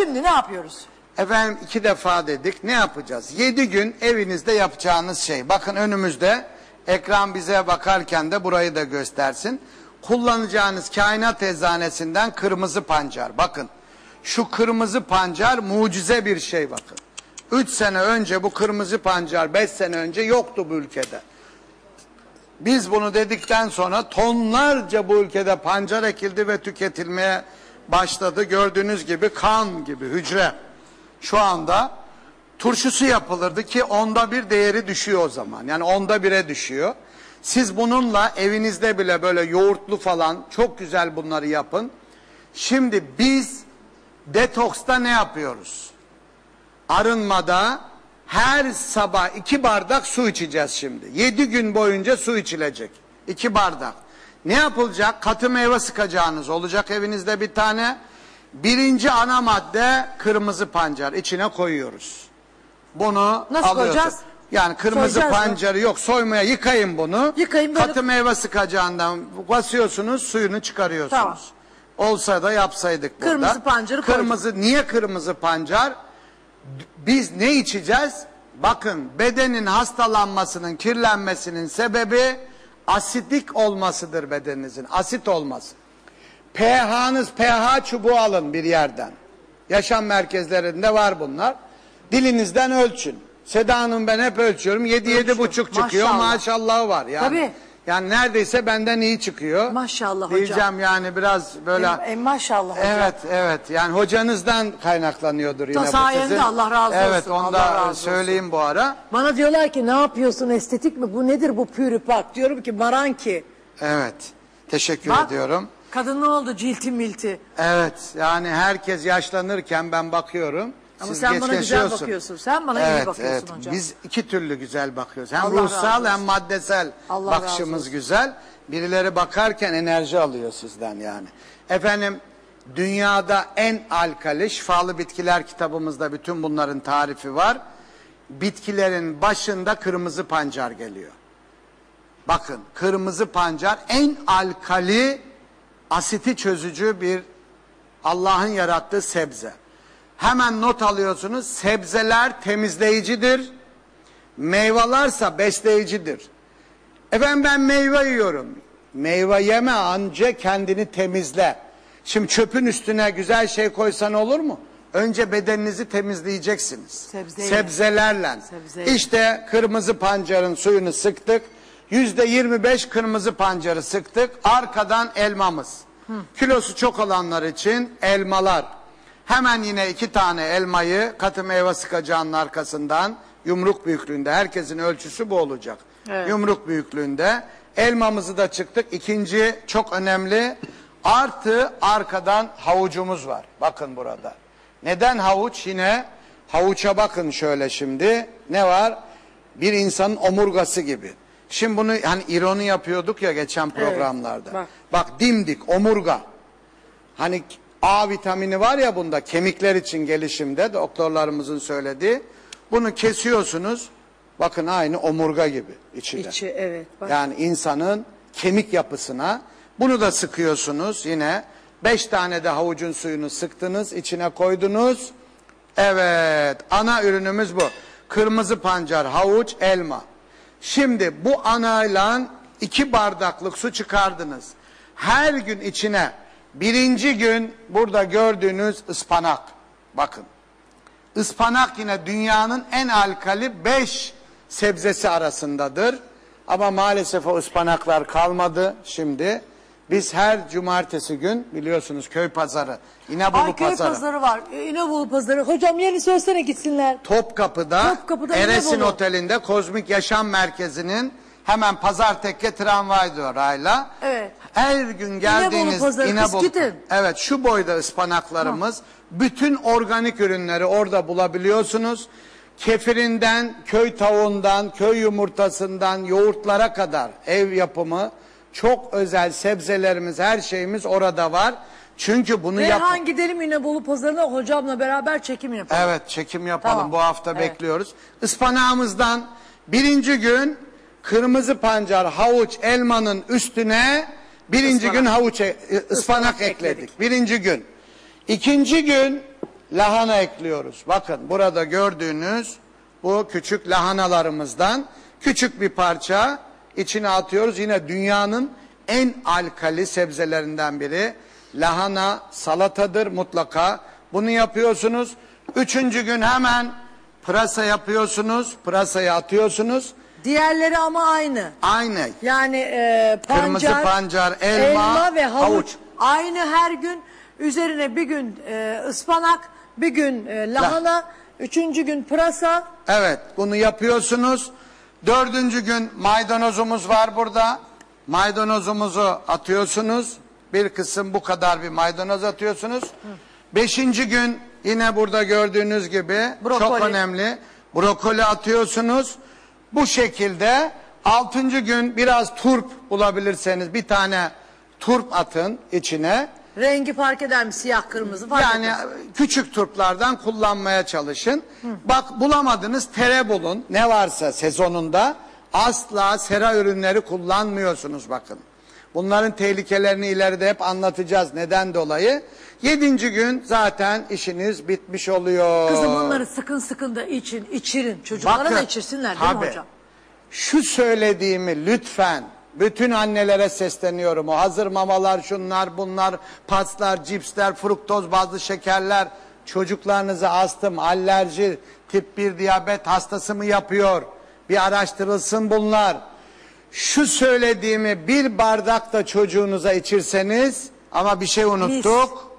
Şimdi ne yapıyoruz? Efendim iki defa dedik ne yapacağız? Yedi gün evinizde yapacağınız şey. Bakın önümüzde ekran bize bakarken de burayı da göstersin. Kullanacağınız kainat eczanesinden kırmızı pancar. Bakın şu kırmızı pancar mucize bir şey bakın. Üç sene önce bu kırmızı pancar beş sene önce yoktu bu ülkede. Biz bunu dedikten sonra tonlarca bu ülkede pancar ekildi ve tüketilmeye başladı. Gördüğünüz gibi kan gibi hücre. Şu anda turşusu yapılırdı ki onda bir değeri düşüyor o zaman. Yani onda bire düşüyor. Siz bununla evinizde bile böyle yoğurtlu falan çok güzel bunları yapın. Şimdi biz detoksta ne yapıyoruz? Arınmada her sabah iki bardak su içeceğiz şimdi. Yedi gün boyunca su içilecek. İki bardak. Ne yapılacak? Katı meyve sıkacağınız olacak evinizde bir tane. Birinci ana madde kırmızı pancar. içine koyuyoruz. Bunu Nasıl alıyorsunuz. koyacağız? Yani kırmızı Soyacağız mı? pancarı yok soymaya yıkayın bunu. Yıkayın böyle- Katı meyve sıkacağından basıyorsunuz suyunu çıkarıyorsunuz. Tamam. Olsa da yapsaydık burada. Kırmızı pancarı koyduk. Kırmızı niye kırmızı pancar? Biz ne içeceğiz? Bakın bedenin hastalanmasının, kirlenmesinin sebebi asidik olmasıdır bedeninizin. Asit olması. pH'nız pH çubuğu alın bir yerden. Yaşam merkezlerinde var bunlar. Dilinizden ölçün. Seda Hanım ben hep ölçüyorum. 7 yedi buçuk çıkıyor. Maşallah. Maşallah var yani. Tabii. Yani neredeyse benden iyi çıkıyor. Maşallah hocam. Diyeceğim yani biraz böyle. E, maşallah hocam. Evet evet yani hocanızdan kaynaklanıyordur yine bu sayende sizin. Allah razı olsun, Evet onu Allah razı da olsun. söyleyeyim bu ara. Bana diyorlar ki ne yapıyorsun estetik mi? Bu nedir bu pürüpak? Diyorum ki maranki. Evet teşekkür Bak, ediyorum. Kadın ne oldu cilti milti? Evet yani herkes yaşlanırken ben bakıyorum. Ama siz sen geç bana güzel yaşıyorsun. bakıyorsun. Sen bana iyi bakıyorsun evet. hocam. Biz iki türlü güzel bakıyoruz. Hem Allah razı ruhsal hem olsun. maddesel Allah razı bakışımız olsun. güzel. Birileri bakarken enerji alıyor sizden yani. Efendim dünyada en alkali şifalı bitkiler kitabımızda bütün bunların tarifi var. Bitkilerin başında kırmızı pancar geliyor. Bakın kırmızı pancar en alkali asiti çözücü bir Allah'ın yarattığı sebze. Hemen not alıyorsunuz. Sebzeler temizleyicidir. Meyvelerse besleyicidir. Efendim ben meyve yiyorum. Meyve yeme anca kendini temizle. Şimdi çöpün üstüne güzel şey koysan olur mu? Önce bedeninizi temizleyeceksiniz. Sebzeyle. Sebzelerle. Sebzeyle. İşte kırmızı pancarın suyunu sıktık. Yüzde yirmi beş kırmızı pancarı sıktık. Arkadan elmamız. Kilosu çok olanlar için elmalar. Hemen yine iki tane elmayı katı meyve sıkacağının arkasından yumruk büyüklüğünde. Herkesin ölçüsü bu olacak. Evet. Yumruk büyüklüğünde. Elmamızı da çıktık. İkinci çok önemli. Artı arkadan havucumuz var. Bakın burada. Neden havuç? Yine havuça bakın şöyle şimdi. Ne var? Bir insanın omurgası gibi. Şimdi bunu hani ironi yapıyorduk ya geçen programlarda. bak. bak dimdik omurga. Hani A vitamini var ya bunda kemikler için gelişimde doktorlarımızın söylediği. Bunu kesiyorsunuz. Bakın aynı omurga gibi içinde. İçi evet. Bak. Yani insanın kemik yapısına bunu da sıkıyorsunuz yine. Beş tane de havucun suyunu sıktınız içine koydunuz. Evet ana ürünümüz bu. Kırmızı pancar, havuç, elma. Şimdi bu anayla iki bardaklık su çıkardınız. Her gün içine birinci gün burada gördüğünüz ıspanak. Bakın. Ispanak yine dünyanın en alkali 5 sebzesi arasındadır. Ama maalesef o ıspanaklar kalmadı şimdi. Biz her cumartesi gün biliyorsunuz köy pazarı, İnebolu Ay köy pazarı. pazarı var. Ee, İnebolu pazarı. Hocam yeni söylesene gitsinler. Topkapı'da, Topkapı'da Eresin İnebolu. Oteli'nde Kozmik Yaşam Merkezi'nin hemen pazar tekke tramvay durağıyla Evet. her gün geldiğiniz İnebolu pazarı, gidin. Evet şu boyda ıspanaklarımız bütün organik ürünleri orada bulabiliyorsunuz. Kefirinden, köy tavuğundan, köy yumurtasından, yoğurtlara kadar ev yapımı çok özel sebzelerimiz, her şeyimiz orada var. Çünkü bunu yap Reyhan gidelim İnebolu pazarına hocamla beraber çekim yapalım. Evet çekim yapalım Tamam, bu hafta evet. bekliyoruz. Ispanağımızdan birinci gün kırmızı pancar, havuç, elmanın üstüne birinci Ispanak. gün havuç, e- ıspanak, Ispanak ekledik. ekledik. Birinci gün. İkinci gün lahana ekliyoruz. Bakın burada gördüğünüz bu küçük lahanalarımızdan küçük bir parça içine atıyoruz. Yine dünyanın en alkali sebzelerinden biri. Lahana salatadır mutlaka. Bunu yapıyorsunuz. Üçüncü gün hemen pırasa yapıyorsunuz. Pırasayı atıyorsunuz. Diğerleri ama aynı. Aynı. Yani e, pancar, Kırmızı pancar, elma, ve havuç. havuç. Aynı her gün üzerine bir gün e, ıspanak, bir gün e, lahana, üçüncü gün pırasa. Evet bunu yapıyorsunuz. Dördüncü gün maydanozumuz var burada. Maydanozumuzu atıyorsunuz. Bir kısım bu kadar bir maydanoz atıyorsunuz. Beşinci gün yine burada gördüğünüz gibi çok Brokoli. önemli. Brokoli atıyorsunuz. Bu şekilde altıncı gün biraz turp bulabilirseniz bir tane turp atın içine. Rengi fark eder mi? Siyah, kırmızı fark Yani etmez. küçük turplardan kullanmaya çalışın. Bak bulamadınız tere bulun. Ne varsa sezonunda asla sera ürünleri kullanmıyorsunuz bakın. Bunların tehlikelerini ileride hep anlatacağız neden dolayı. Yedinci gün zaten işiniz bitmiş oluyor. Kızım onları sıkın sıkın da için, içirin. Çocuklara Bakın, da içirsinler değil mi tabii. hocam? Şu söylediğimi lütfen bütün annelere sesleniyorum. O hazır mamalar, şunlar, bunlar, paslar, cipsler, fruktoz bazlı şekerler çocuklarınıza astım, alerji, tip 1 diyabet hastası mı yapıyor? Bir araştırılsın bunlar. Şu söylediğimi bir bardak da çocuğunuza içirseniz ama bir şey unuttuk.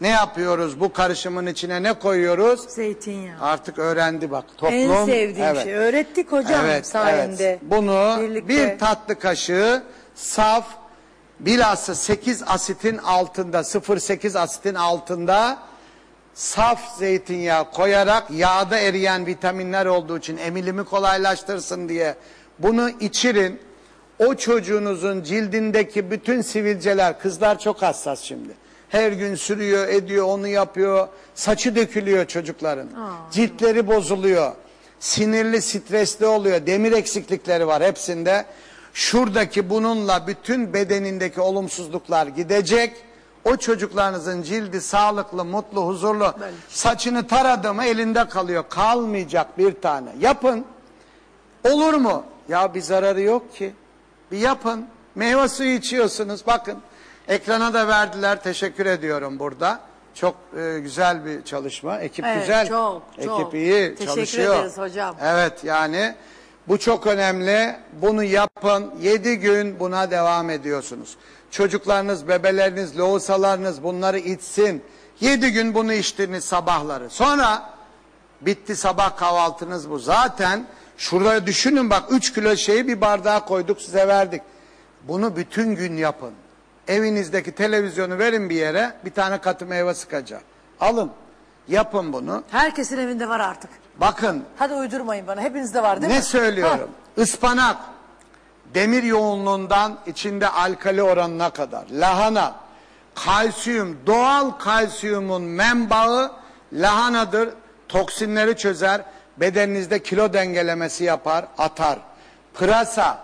Ne yapıyoruz? Bu karışımın içine ne koyuyoruz? Zeytinyağı. Artık öğrendi bak. Toplum, En sevdiğim evet. şey. Öğrettik hocam Evet, sayende. evet. Bunu Birlikte. bir tatlı kaşığı saf bilhassa 8 asitin altında 0.8 asitin altında saf zeytinyağı koyarak yağda eriyen vitaminler olduğu için emilimi kolaylaştırsın diye bunu içirin. O çocuğunuzun cildindeki bütün sivilceler kızlar çok hassas şimdi. Her gün sürüyor, ediyor, onu yapıyor. Saçı dökülüyor çocukların. Ciltleri bozuluyor. Sinirli, stresli oluyor. Demir eksiklikleri var hepsinde. Şuradaki bununla bütün bedenindeki olumsuzluklar gidecek. O çocuklarınızın cildi sağlıklı, mutlu, huzurlu. Saçını taradı mı elinde kalıyor. Kalmayacak bir tane. Yapın. Olur mu? Ya bir zararı yok ki. Bir yapın. Meyve suyu içiyorsunuz. Bakın. Ekrana da verdiler. Teşekkür ediyorum burada. Çok e, güzel bir çalışma. Ekip Evet, güzel. çok, çok. Ekip iyi Teşekkür çalışıyor. ederiz hocam. Evet yani bu çok önemli. Bunu yapın. 7 gün buna devam ediyorsunuz. Çocuklarınız, bebeleriniz, lohusalarınız bunları içsin. 7 gün bunu içtiniz sabahları. Sonra bitti sabah kahvaltınız bu. Zaten şurada düşünün bak 3 kilo şeyi bir bardağa koyduk size verdik. Bunu bütün gün yapın. Evinizdeki televizyonu verin bir yere bir tane katı meyve sıkacak. Alın. Yapın bunu. Herkesin evinde var artık. Bakın Hadi uydurmayın bana. Hepinizde var değil mi? ne söylüyorum? Ispanak, demir yoğunluğundan içinde alkali oranına kadar. Lahana, kalsiyum, doğal kalsiyumun menbaı lahanadır. Toksinleri çözer, bedeninizde kilo dengelemesi yapar, atar. Pırasa,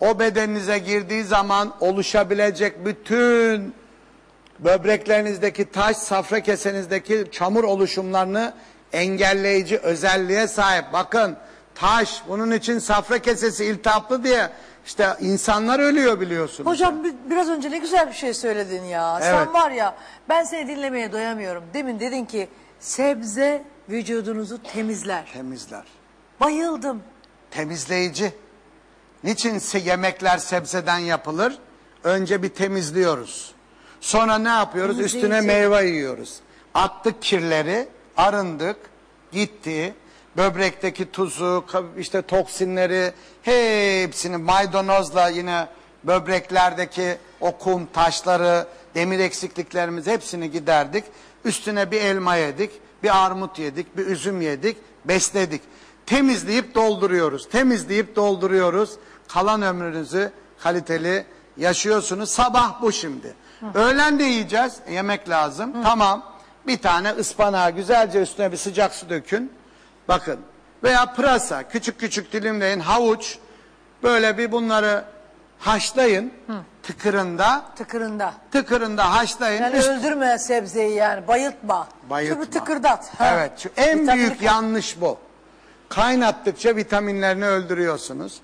o bedeninize girdiği zaman oluşabilecek bütün böbreklerinizdeki taş, safra kesenizdeki çamur oluşumlarını engelleyici özelliğe sahip. Bakın taş bunun için safra kesesi iltihaplı diye işte insanlar ölüyor biliyorsunuz. Hocam bi- biraz önce ne güzel bir şey söyledin ya. Evet. Sen var ya ben seni dinlemeye doyamıyorum. Demin dedin ki sebze vücudunuzu temizler. Temizler. Bayıldım. Temizleyici. Niçin se- yemekler sebzeden yapılır? Önce bir temizliyoruz. Sonra ne yapıyoruz? Temizleyici. Üstüne meyve yiyoruz. Attık kirleri, arındık, gitti. Böbrekteki tuzu, işte toksinleri hepsini maydanozla yine böbreklerdeki o kum taşları, demir eksikliklerimiz hepsini giderdik. Üstüne bir elma yedik, bir armut yedik, bir üzüm yedik, besledik. Temizleyip dolduruyoruz. Temizleyip dolduruyoruz. Kalan ömrünüzü kaliteli yaşıyorsunuz. Sabah bu şimdi. Öğlen de yiyeceğiz. Yemek lazım. Tamam. Bir tane ıspanağı güzelce üstüne bir sıcak su dökün. Bakın. Veya pırasa küçük küçük dilimleyin. Havuç. Böyle bir bunları haşlayın. Tıkırında. Tıkırında. Tıkırında haşlayın. Yani Üst- öldürme sebzeyi yani bayıltma. Bayıltma. Şunu tıkırdat. Ha. Evet. Şu en Vitaminli büyük yanlış bu. Kaynattıkça vitaminlerini öldürüyorsunuz.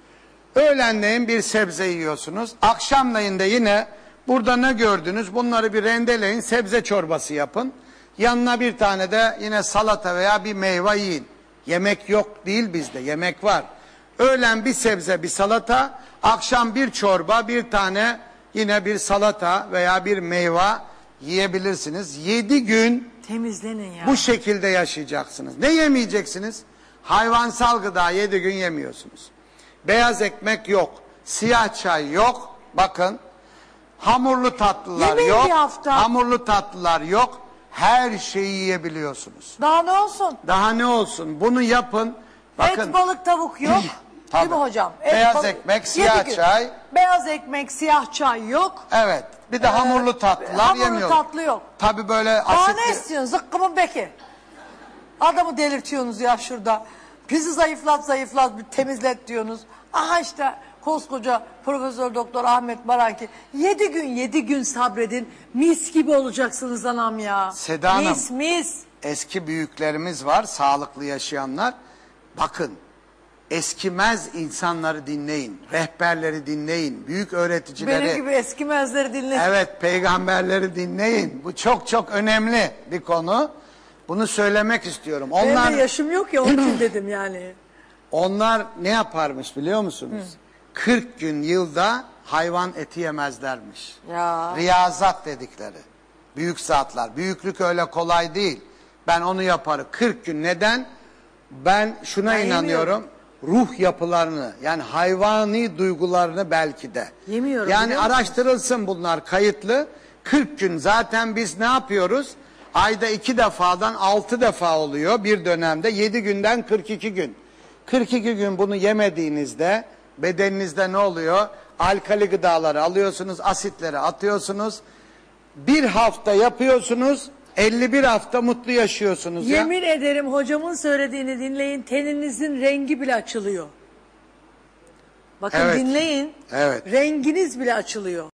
Öğlenleyin bir sebze yiyorsunuz. Akşamleyin de yine burada ne gördünüz? Bunları bir rendeleyin. Sebze çorbası yapın. Yanına bir tane de yine salata veya bir meyve yiyin. Yemek yok değil bizde. Yemek var. Öğlen bir sebze bir salata. Akşam bir çorba bir tane yine bir salata veya bir meyve yiyebilirsiniz. Yedi gün Temizlenin ya. bu şekilde yaşayacaksınız. Ne yemeyeceksiniz? Hayvansal gıda yedi gün yemiyorsunuz. Beyaz ekmek yok. Siyah çay yok. Bakın. Hamurlu tatlılar Yemeyin yok. bir hafta. Hamurlu tatlılar yok. Her şeyi yiyebiliyorsunuz. Daha ne olsun? Daha ne olsun? Bunu yapın. Bakın. Et, balık, tavuk yok. Tabii. Değil mi hocam? Et, Beyaz ekmek, siyah Yedi gün. çay. Beyaz ekmek, siyah çay yok. Evet. Bir de hamurlu tatlılar Ee, hamurlu tatlı yok. Tabii böyle Daha asitli. ne istiyorsun? Zıkkımın beki. Adamı delirtiyorsunuz ya şurada. Bizi zayıflat zayıflat bir temizlet diyorsunuz. Aha işte koskoca Profesör Doktor Ahmet Baranki. Yedi gün yedi gün sabredin. Mis gibi olacaksınız anam ya. Seda Hanım. Mis mis. eski büyüklerimiz var, sağlıklı yaşayanlar. Bakın, eskimez insanları dinleyin, rehberleri dinleyin, büyük öğreticileri. Benim gibi eskimezleri dinle. Evet, peygamberleri dinleyin. Bu çok çok önemli bir konu. Bunu söylemek istiyorum. Benim Onlar de yaşım yok ya onun için dedim yani. onlar ne yaparmış biliyor musunuz? 40 gün yılda hayvan eti yemezlermiş. Ya. Riyazat dedikleri. Büyük saatler. Büyüklük öyle kolay değil. Ben onu yaparım. 40 gün. Neden? Ben şuna Ben inanıyorum. Ruh yapılarını yani hayvani duygularını belki de. Yemiyorum, Yani araştırılsın bunlar kayıtlı. 40 gün zaten biz ne yapıyoruz? Ayda iki defadan altı defa oluyor bir dönemde. 7 günden 42 gün. 42 gün bunu yemediğinizde bedeninizde ne oluyor? Alkali gıdaları alıyorsunuz, asitleri atıyorsunuz. Bir hafta yapıyorsunuz, 51 hafta mutlu yaşıyorsunuz ya. Yemin ederim hocamın söylediğini dinleyin teninizin rengi bile açılıyor. Bakın Evet. dinleyin. Evet. Renginiz bile açılıyor.